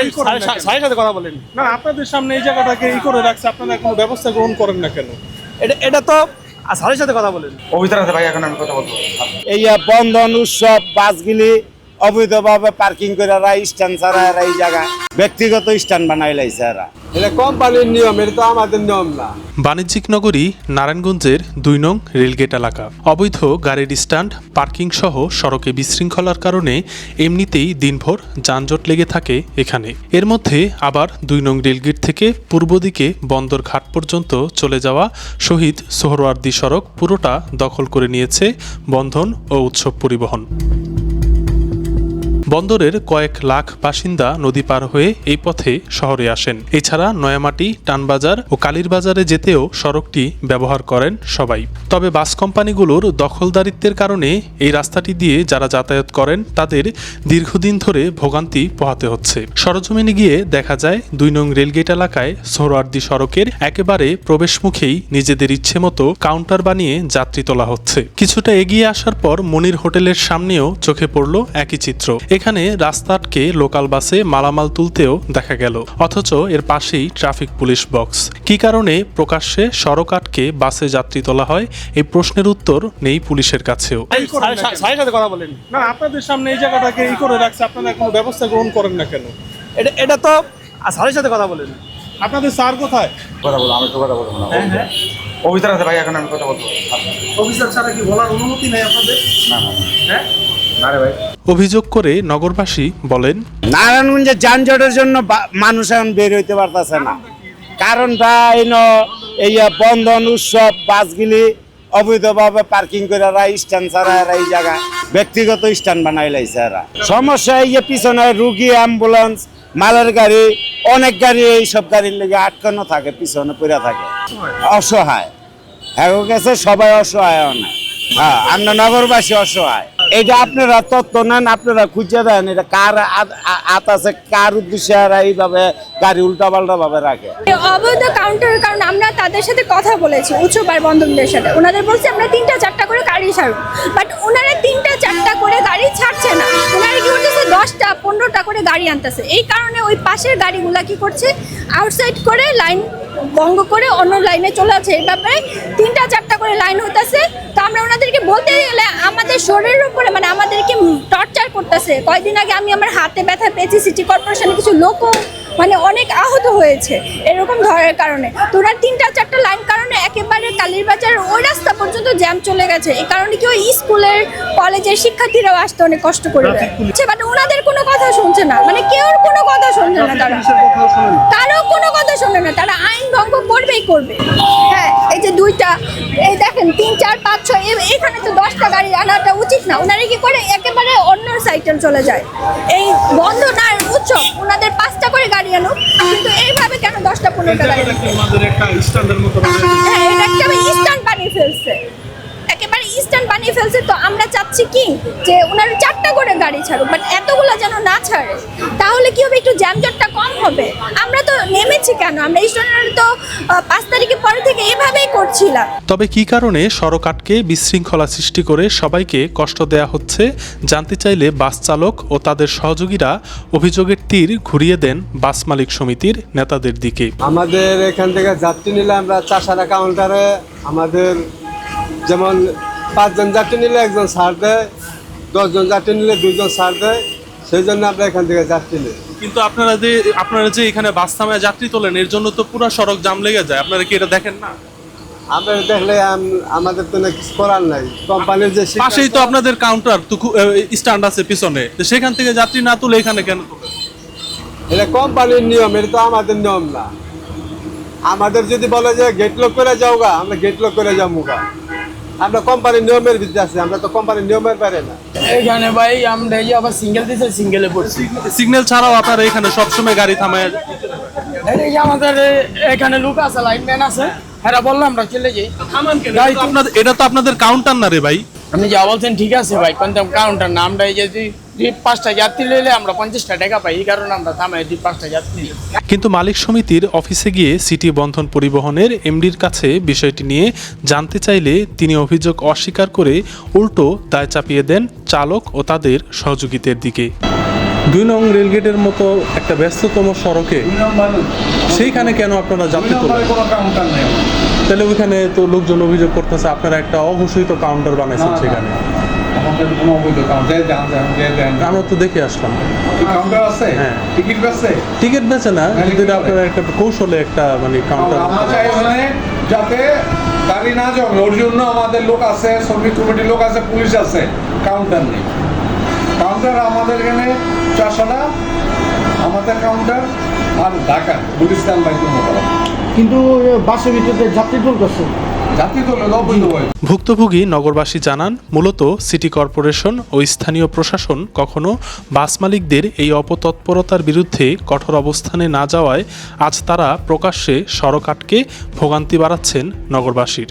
এই করেন না কেন? সাহের সাথে কথা বলেন। না আপনাদের সামনে এই জায়গাটাকে ই করে রাখছে আপনারা কোনো ব্যবস্থা গ্রহণ করেন না কেন? এটা এটা তো আর সাথে কথা বলেন। পবিত্র ভাই এখন আমি কথা বলব। এই বন্ধন উৎসব বাসগুলি অবৈধভাবে পার্কিং করে এরা স্ট্যান্ড ছাড়া এরা এই জায়গায় ব্যক্তিগত স্ট্যান্ড বানাই লাইছে এরা। বাণিজ্যিক নগরী নারায়ণগঞ্জের দুই নং রেলগেট এলাকা। অবৈধ গাড়ির স্ট্যান্ড, পার্কিং সহ সড়কে বিশৃঙ্খলার কারণে এমনিতেই দিনভর যানজট লেগে থাকে এখানে। এর মধ্যে আবার দুই নং রেলগেট থেকে পূর্ব দিকে বন্দর ঘাট পর্যন্ত চলে যাওয়া শহীদ সোহরওয়ার্দী সড়ক পুরোটা দখল করে নিয়েছে বন্ধন ও উৎসব পরিবহন। বন্দরের কয়েক লাখ বাসিন্দা নদী পার হয়ে এই পথে শহরে আসেন। এছাড়া নয়ামাটি, টানবাজার ও কালীরবাজারে যেতেও সড়কটি ব্যবহার করেন সবাই। তবে বাস কোম্পানিগুলোর দখলদারিত্বের কারণে এই রাস্তাটি দিয়ে যারা যাতায়াত করেন, তাদের দীর্ঘদিন ধরে ভোগান্তি পোহাতে হচ্ছে। সরজমিনে গিয়ে দেখা যায়, দুই নং রেলগেট এলাকায় সোহরার্দি সড়কের একেবারে প্রবেশমুখেই নিজেদের ইচ্ছে মতো কাউন্টার বানিয়ে যাত্রী তোলা হচ্ছে। কিছুটা এগিয়ে আসার পর মনির হোটেলের সামনেও চোখে পড়ল একই চিত্র। এখানে রাস্তা আটকে লোকাল বাসে মালামাল তুলতেও দেখা গেল। অথচ এর পাশেই ট্রাফিক পুলিশ বক্স। কি কারণে প্রকাশ্যে সড়ক আটকে বাসে যাত্রী তোলা হয় এই প্রশ্নের উত্তর নেই পুলিশের কাছেও। কথা বলেন। না আপনাদের সামনে এই জায়গাটাকে ই করে রাখছে আপনারা কোনো ব্যবস্থা গ্রহণ করেন না কেন? এটা এটা তো সাহের সাথে কথা বলেন। আপনাদের স্যার কোথায়? কথা বলব আমি তো কথা বলব না। পবিত্র আছে ভাই এখন আমি কথা বলব অফিসার ছাড়া কি বলার অনুমতি নেই আপনাদের? না না হ্যাঁ? না রে ভাই। অভিযোগ করে নগরবাসী বলেন নারায়ণগঞ্জে যানজটের জন্য বা- মানুষ এখন বের হইতে পারতেছে না। কারণটা এই এই বন্ধন উৎসব বাসগুলি অবৈধভাবে পার্কিং করে এরা স্ট্যান্ড ছাড়া এরা এই জায়গা ব্যক্তিগত স্ট্যান্ড বানাই লাইছে এরা। সমস্যা এই যে পিছনে রুগী অ্যাম্বুলেন্স মালের গাড়ি অনেক গাড়ি এই সব গাড়ির লেগে আটকানো থাকে পিছনে পড়ে থাকে। অসহায়। হ্যাঁ গেছে সবাই অসহায় অনেক হ্যাঁ আমরা নগরবাসী অসহায়। এটা আপনারা তত্ত্ব নেন, আপনারা খুঁজে দেন, এটা কার আত- আছে, কার উদ্দেশ্যে এইভাবে গাড়ি উল্টা পাল্টা ভাবে রাখে অবৈধ কাউন্টারের কারণে আমরা তাদের সাথে কথা বলেছি উৎসব আর বন্ধনদের সাথে। ওনাদের বলছি, আমরা তিনটা চারটা করে গাড়ি ছাড়ব। বাট ওনারা তিনটা চারটা করে গাড়ি ছাড়ছে না। ওনারা কি করতেছে, দশটা, পনেরোটা করে গাড়ি আনতেছে। এই কারণে ওই পাশের গাড়িগুলা কি করছে আউটসাইড করে লাইন ভঙ্গ করে অন্য লাইনে চলে আছে এই ব্যাপারে তিনটা চারটা করে লাইন হইতাছে। তো আমরা ওনাদেরকে বলতে গেলে আমাদের শরীরের উপরে মানে আমাদেরকে টর্চার করতেছে। কয়েকদিন আগে আমি আমার হাতে ব্যথা পেয়েছি সিটি কর্পোরেশনে কিছু লোকও মানে অনেক আহত হয়েছে এরকম ধরার কারণে। তো ওনার তিনটা চারটা লাইন কারণে একেবারে কালীরবাজার ওই রাস্তা পর্যন্ত জ্যাম চলে গেছে। এই কারণে কি ওই স্কুলের কলেজের শিক্ষার্থীরাও আসতে অনেক কষ্ট করে বাট ওনাদের কোনো কথা শুনছে না। মানে কেউ কোনো কথা শুনছে না তারা কোনো কথা শোনে না তারা আইন ভঙ্গ করবেই করবে। হ্যাঁ এই যে দুইটা এই দেখেন তিন চার পাঁচ ছয় এখানে তো দশটা গাড়ি আনাটা উচিত না। ওনারা কি করে? একেবারে অন্য সাইডে চলে যায়। এই বন্ধন আর উৎসব ওনাদের পাঁচটা করে গাড়ি আনুক কিন্তু এইভাবে কেন দশটা পনেরোটা গাড়ি। হ্যাঁ এটা একটা ইস্টার্ন বানিয়ে ফেলছে। ইস্টার্ন বানিয়ে ফেলছে তো আমরা চাচ্ছি কি? যে ওনারা চারটা করে গাড়ি ছাড়ুক বাট এতগুলো যেন না ছাড়ে তাহলে কি হবে? একটু জ্যামজটটা কম হবে? আমরা তো নেমেছি কেন? আমরা স্টুডেন্টরা তো পাঁচ তারিখের পরে থেকে এভাবেই করছিলাম। তবে কি কারণে সড়ক আটকে বিশৃঙ্খলা সৃষ্টি করে সবাইকে কষ্ট দেয়া হচ্ছে জানতে চাইলে বাস চালক ও তাদের সহযোগীরা অভিযোগের তীর ঘুরিয়ে দেন বাস মালিক সমিতির নেতাদের দিকে। আমাদের এখান থেকে যাত্রী নিলে আমরা চাষারা কাউন্টারে আমাদের যেমন পাঁচজন যাত্রী নিলে একজন ছাড় দেয় দশজন যাত্রী নিলে দুজন ছাড় দেয় সেই জন্য আমরা এখান থেকে যাত্রী নিই। কিন্তু আপনারা যে আপনারা যে এখানে বাস থামায় যাত্রী তোলেন এর জন্য তো পুরো সড়ক জাম লেগে যায়। আপনারা কি এটা দেখেন না? আমরা দেখলে আমাদের তো কিছু করার নাই। কোম্পানির যে পাশেই তো আপনাদের কাউন্টার তো স্ট্যান্ড আছে পিছনে। তো সেখান থেকে যাত্রী না তুলে এখানে কেন? এটা কোম্পানির নিয়ম এটা তো আমাদের নিয়ম না। আমাদের যদি বলে যে গেট লক করে যাও গা আমরা গেট লক করে যাব গা আমরা কোম্পানির নিয়মের ভিতরে আছি আমরা তো কোম্পানির নিয়মের বাইরে না। এখানে ভাই আমরা এই আবার সিঙ্গেল দিছে সিঙ্গেলে পড়ছি। সিগন্যাল ছাড়াও আপনারা এখানে সবসময় গাড়ি থামায় এই যে আমাদের এখানে লোক আছে লাইনম্যান আছে। হ্যাঁ বললাম আমরা চলে যাই। ভাই কেন? এটা তো আপনাদের এটা তো আপনাদের কাউন্টার না রে ভাই। আপনি যা বলছেন ঠিক আছে ভাই কিন্তু কাউন্টার নাম এই যে দুই- পাঁচটা যাত্রী আমরা পঞ্চাশটা টাকা পাই এই কারণে আমরা থামাই দুই পাঁচটা যাত্রী কিন্তু মালিক সমিতির অফিসে গিয়ে সিটি বন্ধন পরিবহনের এমডির কাছে বিষয়টি নিয়ে জানতে চাইলে তিনি অভিযোগ অস্বীকার করে উল্টো দায় চাপিয়ে দেন চালক ও তাদের সহযোগীদের দিকে। দুই নং রেলগেটের মতো একটা ব্যস্ততম সড়কে সেইখানে কেন আপনারা যাত্রী তাহলে ওইখানে তো লোকজন অভিযোগ করতেছে আপনারা একটা অঘোষিত কাউন্টার বানাইছেন সেখানে। আমাদের কোনো অবৈধ কাউন্টার দেন দেন দেন দেন। আমরা তো দেখে আসলাম। কাউন্টার আছে? হ্যাঁ। টিকিট আছে টিকিট বেচে না কিন্তু কি করে? একটা কৌশলে একটা মানে কাউন্টার আমরা চাই ওখানে যাতে গাড়ি না জমে ওর জন্য আমাদের লোক আছে শ্রমিক কমিটির লোক আছে পুলিশ আছে। কাউন্টার নেই। কাউন্টার আমাদের এখানে চারশোটা আমাদের কাউন্টার আর ঢাকা গুলিস্তান কিন্তু বাসের ভিতরে যাত্রী অবৈধ হয় ভুক্তভোগী নগরবাসী জানান, মূলত সিটি কর্পোরেশন ও স্থানীয় প্রশাসন কখনো বাস মালিকদের এই অপতৎপরতার বিরুদ্ধে কঠোর অবস্থানে না যাওয়ায় আজ তারা প্রকাশ্যে সড়ক আটকে ভোগান্তি বাড়াচ্ছেন নগরবাসীর।